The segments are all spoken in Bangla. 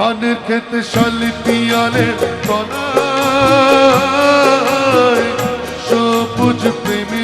ধান খেতে শালিপিয়ালের তনায় সবুজ প্রেমী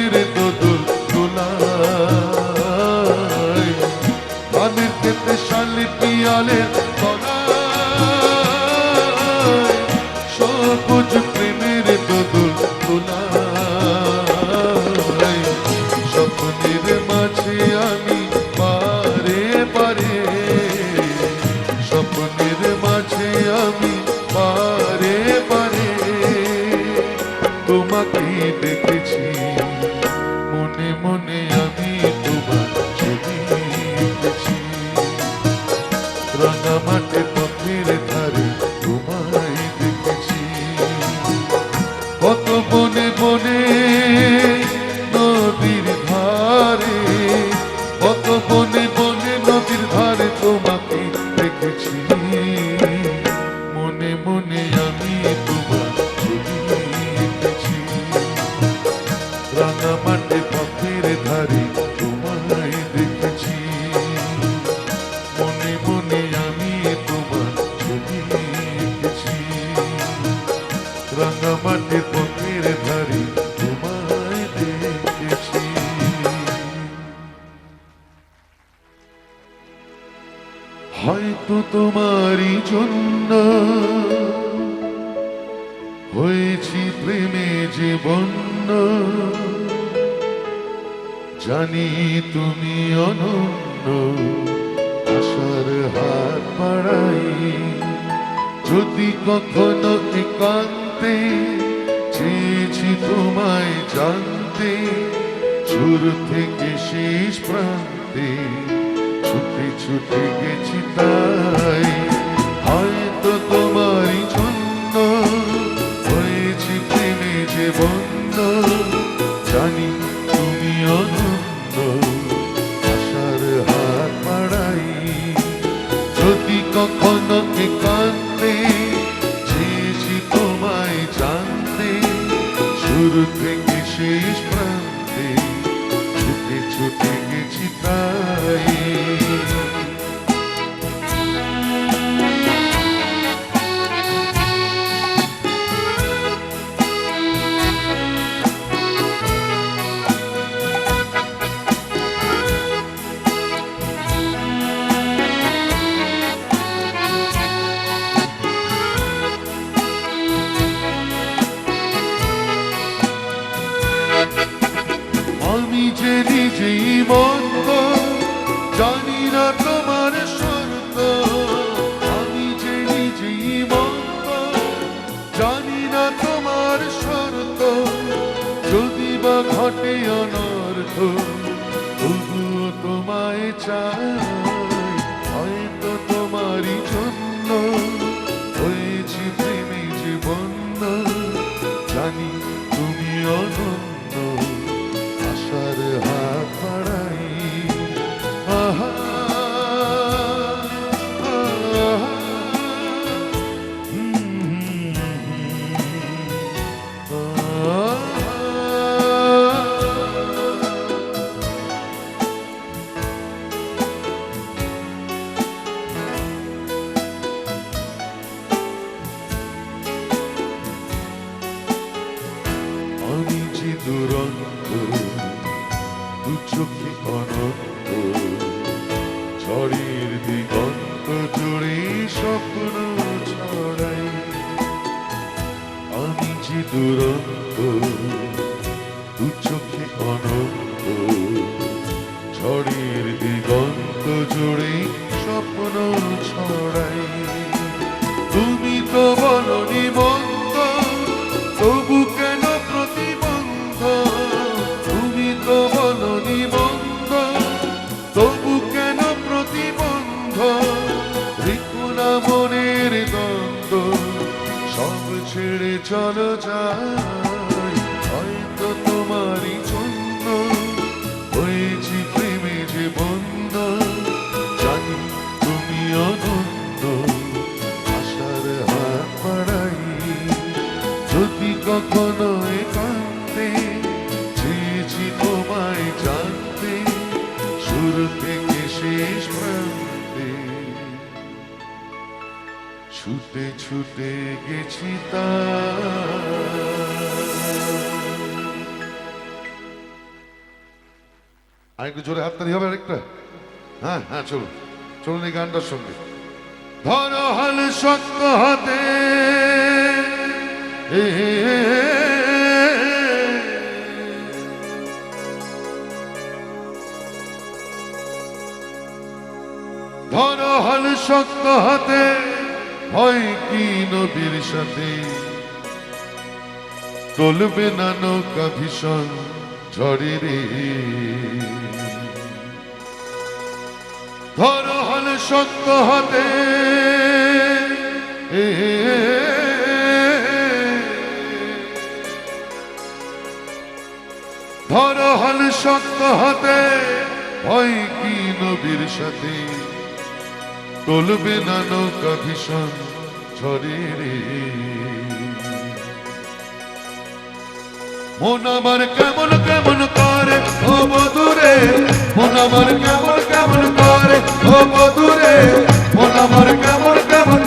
bonito. বন্য জানি তুমি অনন্য আসার হাত বাড়াই যদি কখনো একান্তে চেয়েছি তোমায় জানতে শুরু থেকে শেষ প্রান্তে ছুটে ছুটে গেছি তাই। হয়তো তোমার সে বন্ধ, জানি তুমি অনন্ত আশার হাত বাড়াই যদি কখনো কান্দে চেয়েছি তোমায় জানতে শুরু থেকে শেষ প্রান্তে ছুটে ছুটে গেছি তাই। বুঝি দুরন্ত দু চোখে অনন্ত। ঝড়ের দিগন্ত জোড়ে স্বপ্ন ছড়াই তুমি তো বলনি বন্ধু চলো যায় ছুটে ছুটে গেছি তা একটু জোরে হাততালি হবে আরেকটা হ্যাঁ হ্যাঁ চলুন চলুন এই গানটার সঙ্গে ধর হাল শক্ত হাতে ধর হাল শক্ত হাতে আমি নবীর সাথে। টলবে না নৌকা ভীষণ ঝড়ে রে। ধরো হল সত্য হতে। ধরো হল সত্য হতে। ভয় কি নবীর সাথে? টলবে না নৌকা ভীষণ শরীরে। মন আমার কেমন কেমন করে? ও মধুরে, মন আমার কেমন কেমন করে? ও মধুরে, মন আমার কেমন কেমন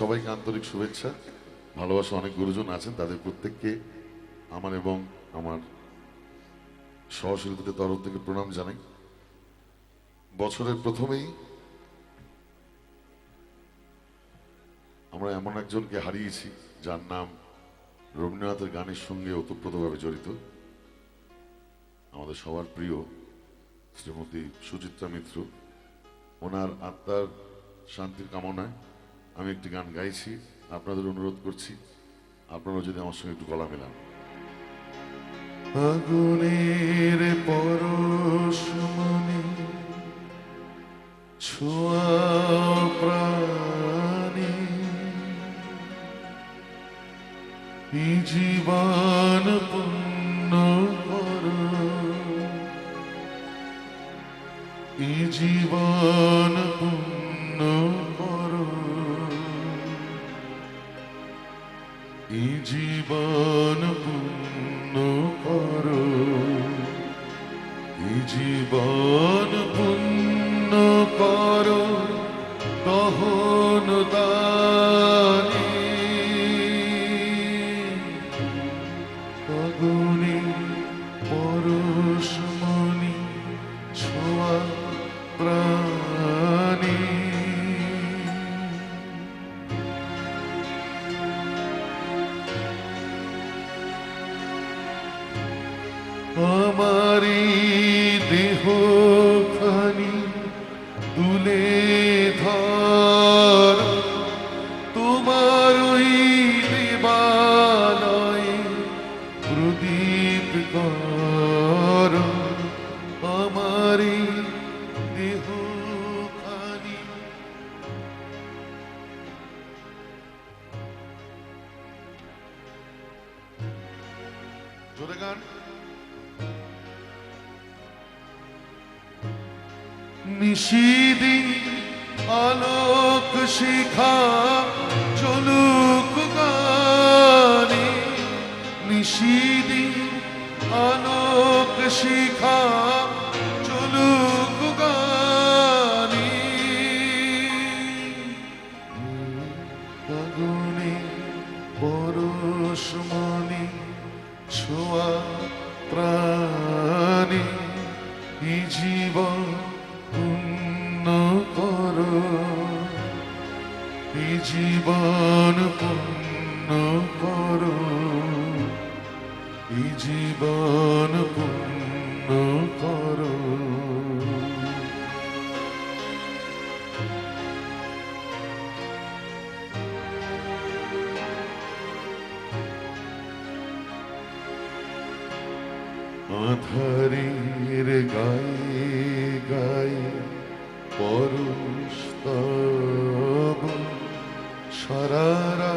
সবাইকে আন্তরিক শুভেচ্ছা। ভালোবাসা অনেক গুরুজন আছেন, তাদের প্রত্যেককে আমার এবং আমার সহশিল্পীদের তরফ থেকে প্রণাম জানাই। বছরের প্রথমেই আমরা এমন একজনকে হারিয়েছি, যার নাম রবীন্দ্রনাথের গানের সঙ্গে ওতপ্রোতভাবে জড়িত। আমাদের সবার প্রিয় শ্রীমতী সুচিত্রা মিত্র। ওনার আত্মার শান্তির কামনায় আমি একটি গান গাইছি, আপনাদের অনুরোধ করছি আপনারা যদি আমার সঙ্গে একটু গলা মেলান। আগুনের পর ছোঁয়া জীবন নিশিদি আলোক শিখা চলুক গানে। নিশিদি আলোক শিখা আধারের গায়ে গায়ে পরস্তব সরারা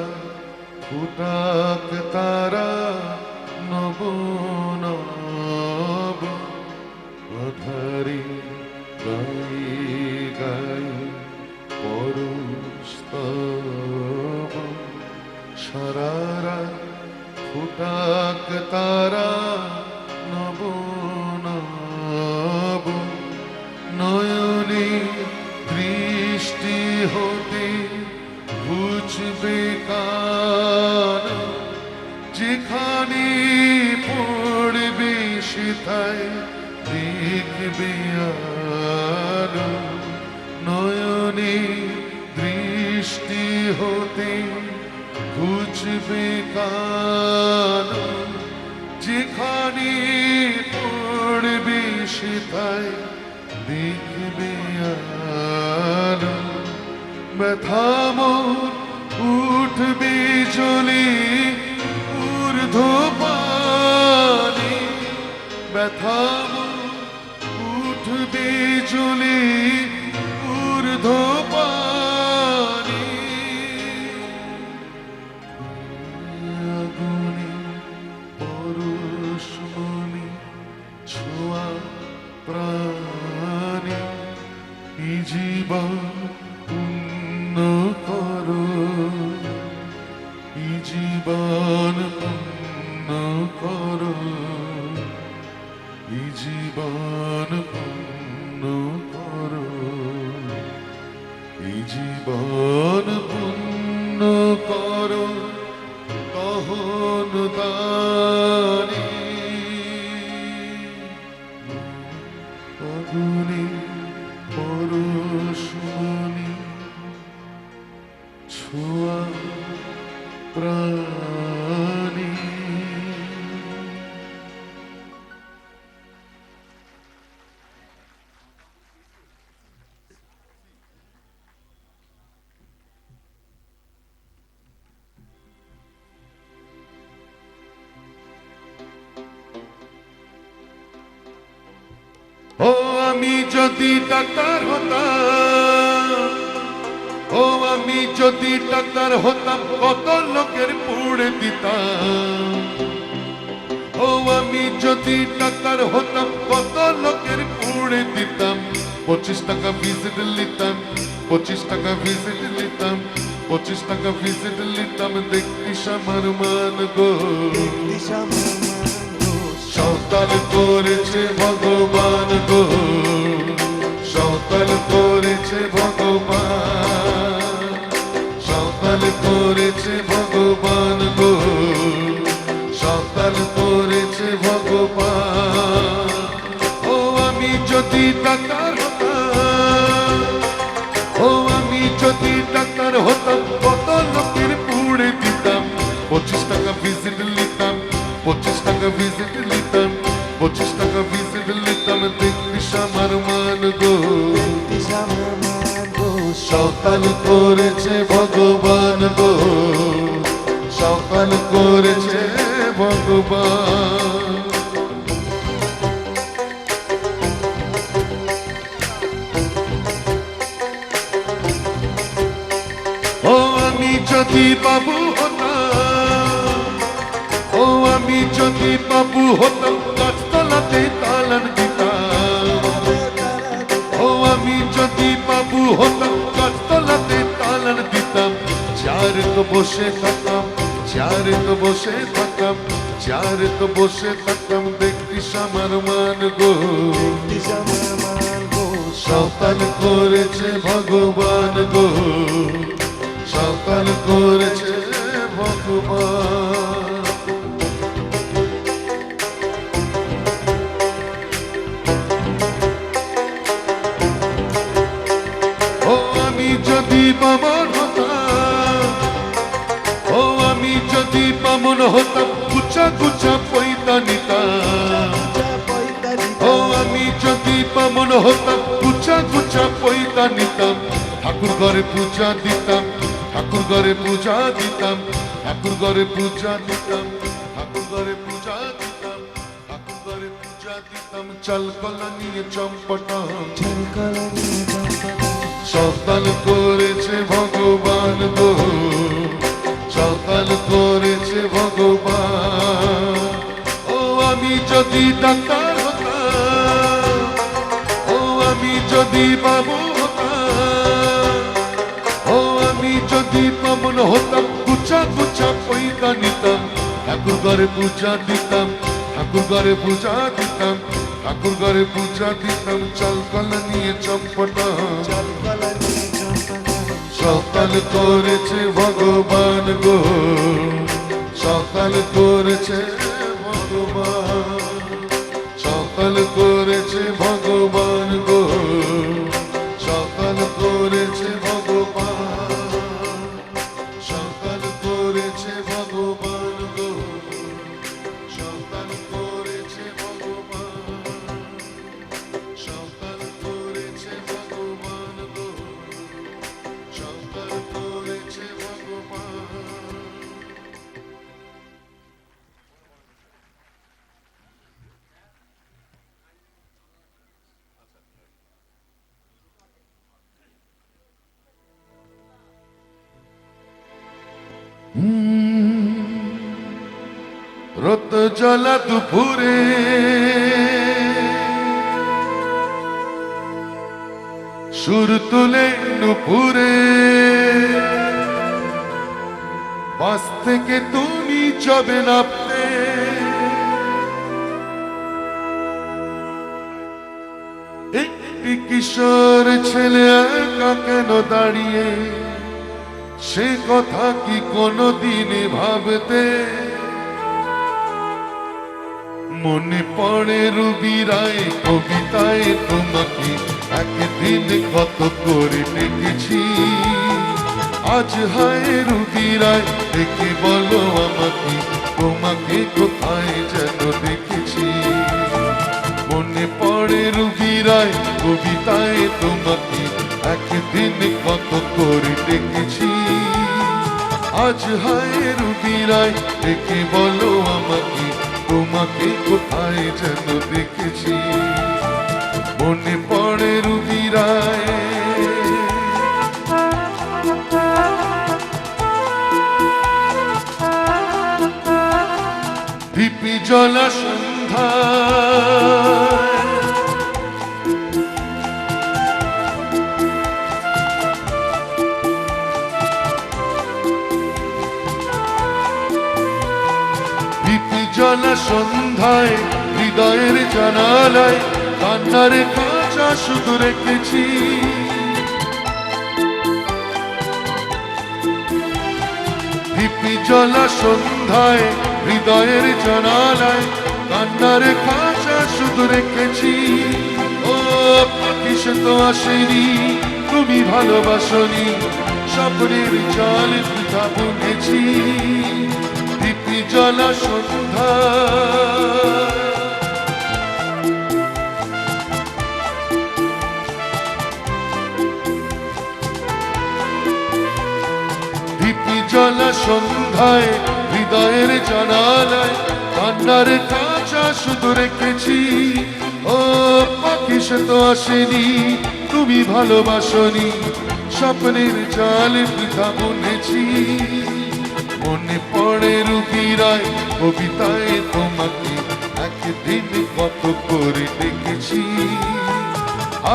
ফুটাক তারা নব নব আধারে গায়ে গায়ে সারারা ফুটাক তারা বুঝবে কান যেখানে পড়বে সেথায় দেখবে আলো। নয়নে দৃষ্টি হতে বুঝবে কান যেখানে পড়বে সেথায় দেখবে আলো। ব্যথা মোর ঊর্ধ্বপানি ব্যথা মোর উঠবে জলে ঊর্ধ্ব ও আমি যদি ডাক্তার হতাম, ও আমি যদি ডাক্তার হতাম, কত লোকের পুড়ে দিতাম। ও আমি যদি ডাক্তার হতাম, কত লোকের পুড়ে দিতাম। পঁচিশ টাকা ভিজিট নিতাম, পঁচিশ টাকা ভিজিট নিতাম, পঁচিশ টাকা ভিজিট নিতাম। দেখতিস আমার মান গো। সন্তান করেছে ভগবান গো। সন্তান করেছে ভগবান। সন্তান করেছে ভগবান গো। সন্তান করেছে ভগবান। ও আমি যদি ডাক্তার হতাম, ও আমি যদি ডাক্তার হতাম সকাল করেছে ভগবান গো। সকাল করেছে ভগবান। ও আমি যদি বাবু হতাম। ও আমি যদি বাবু হতাম, গাছতলাতে তালান দিতাম। ও আমি যদি বাবু হতাম দিতাম চার তো বসে থাকতাম চার তো বসে থাকতাম চার তো বসে থাকতাম দেখতিস আমার মান গো। সাঁতাল করেছে ভগবান গো। সাঁতাল করেছে ভগবান বামন হতাম কুচা কুচা পৈতা যদি বামন হতাম কুচা কুচা পৈতা ঠাকুর ঘরে পূজা দিতাম, ঠাকুর ঘরে পূজা দিতাম, ঠাকুর ঘরে পূজা দিতাম, ঠাকুর ঘরে পূজা দিতাম, ঠাকুর ঘরে পূজা দিতাম, চাল কলা নিয়ে চম্পটাম সকাল করেছে ভগবান গো। সকাল করেছে ভগবান ও আমি যদি ডাক্তার হতাম ও আমি যদি বাবু হতাম ও আমি যদি বামন হতাম গুছা গুছা পৈতা নিতাম ঠাকুর ঘরে পূজা দিতাম ঠাকুর ঘরে পূজা দিতাম ঠাকুর ঘরে পূজা দিতাম চাল কলা নিয়ে চম্পটাম। সকাল করেছে ভগবান গো। সকাল করেছে রত জলা দুপুরে। সুর তুলে নুপুরে। বাস থেকে তুমি যাবে নাপতে একটি কিশোর ছেলে একা কেন দাঁড়িয়ে? সে কথা কি কোনো দিনে ভাবতে? মনে পড়ে রুবি রায় কবিতায় তোমাকে একদিন কত করে ডেকেছি আজ হায় রুবি রায়, দেখে বলো আমাকে হায় রুবি একে বলো জানালায় কান্নার কাঁচা শুধু রেখেছি। দীপি জলা সন্ধ্যায়, হৃদয়ের জানালায় কান্নার খাঁচা শুধু রেখেছি। ও, পাখি সে তো আসেনি, তুমি ভালোবাসনি, স্বপ্নের জল বৃথা বুনেছি দীপি জলা সন্ধ্যা সন্ধ্যায় হৃদয়ের জানালায় কান্নার কাঁচা শুধু রেখেছি। ও পাখি, সে তো আসেনি, তুমি ভালোবাসনি, স্বপ্নের জাল বৃথা বুনেছি। মনে পড়ে রুবিরায় কবিতায় তোমাকে, একদিন কত করে ডেকেছি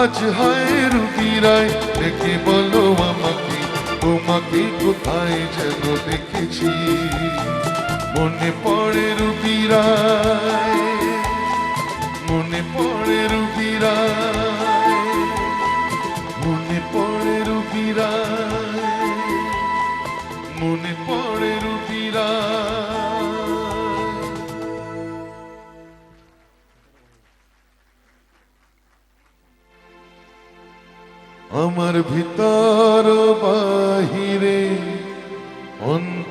আজ হায় রুবিরায় ডেকে বলো আমাকে তোমাকে কোথায় যেন দেখেছি? মনে পড়ে রুবিরায়, মনে পড়ে রুবিরায়, মনে পড়ে রুবিরায়, মনে পড়ে রুবিরায়। আমার ভিতর বাহিরে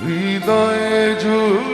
হৃদয়ে জুড়ে